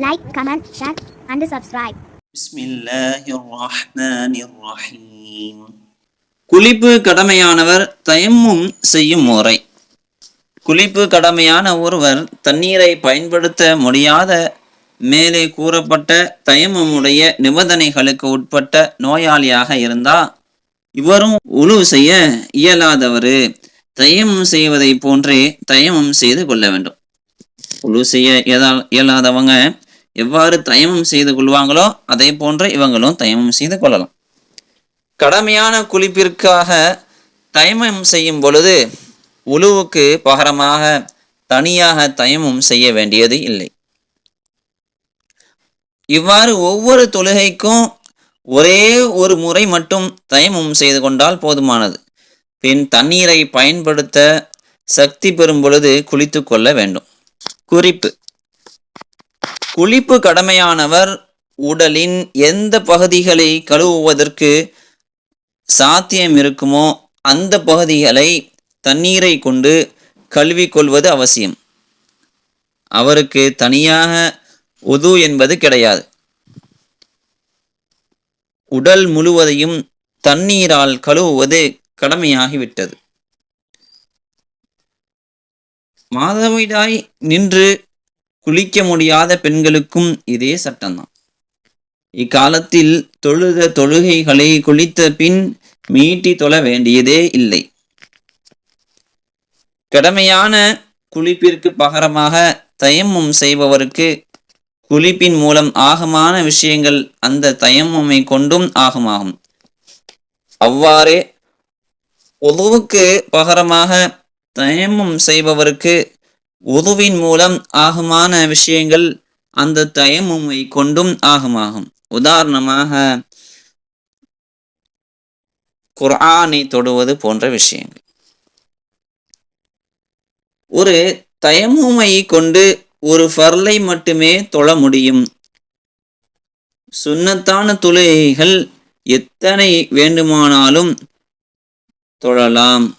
Like comment share and subscribe குளிப்பு கடமையானவர் தயமும் செய்யும் முறை குளிப்பு கடமையான ஒருவர் தண்ணீரை பயன்படுத்த முடியாத மேலே கூறப்பட்ட தயமுடைய நிபந்தனைகளுக்கு உட்பட்ட நோயாளியாக இருந்தா இவரும் உழு செய்ய இயலாதவரு. தயமம் செய்வதை போன்றே தயமும் செய்து கொள்ள வேண்டும். உழு செய்ய இயலாதவங்க எவ்வாறு தயமம் செய்து கொள்வாங்களோ அதே போன்று இவங்களும் தயமம் செய்து கொள்ளலாம். கடமையான குளிப்பிற்காக தயமம் செய்யும் பொழுது உழுவுக்கு பகரமாக தனியாக தயமம் செய்ய வேண்டியது இல்லை. இவ்வாறு ஒவ்வொரு தொழுகைக்கும் ஒரே ஒரு முறை மட்டும் தயமம் செய்து கொண்டால் போதுமானது. பின் தண்ணீரை பயன்படுத்த சக்தி பெறும் பொழுது குளித்துக் கொள்ள வேண்டும். குறிப்பு குளிப்பு கடமையானவர் உடலின் எந்த பகுதிகளை கழுவுவதற்கு சாத்தியம் இருக்குமோ அந்த பகுதிகளை தண்ணீரை கொண்டு கழுவிக்கொள்வது அவசியம். அவருக்கு தனியாக உது என்பது கிடையாது. உடல் முழுவதையும் தண்ணீரால் கழுவுவது கடமையாகிவிட்டது. மாதவிடாய் நின்று குளிக்க முடியாத பெண்களுக்கும் இதே சட்டம்தான். இக்காலத்தில் தொழுத தொழுகைகளை குளித்த பின் மீட்டி தொழ வேண்டியதே இல்லை. கடமையான குளிப்பிற்கு பகரமாக தயமும் செய்பவருக்கு குளிப்பின் மூலம் ஆகமான விஷயங்கள் அந்த தயமுமை கொண்டும் ஆகமாகும். அவ்வாறே உதவுக்கு பகரமாக தயமும் செய்பவருக்கு உதுவின் மூலம் ஆகுமான விஷயங்கள் அந்த தயமுமை கொண்டும் ஆகுமாகும். உதாரணமாக குர்ஆனை தொடுவது போன்ற விஷயங்கள். ஒரு தயமுமை கொண்டு ஒரு ஃபர்லை மட்டுமே தொழ முடியும். சுண்ணத்தான தொழுகைகள் எத்தனை வேண்டுமானாலும் தொழலாம்.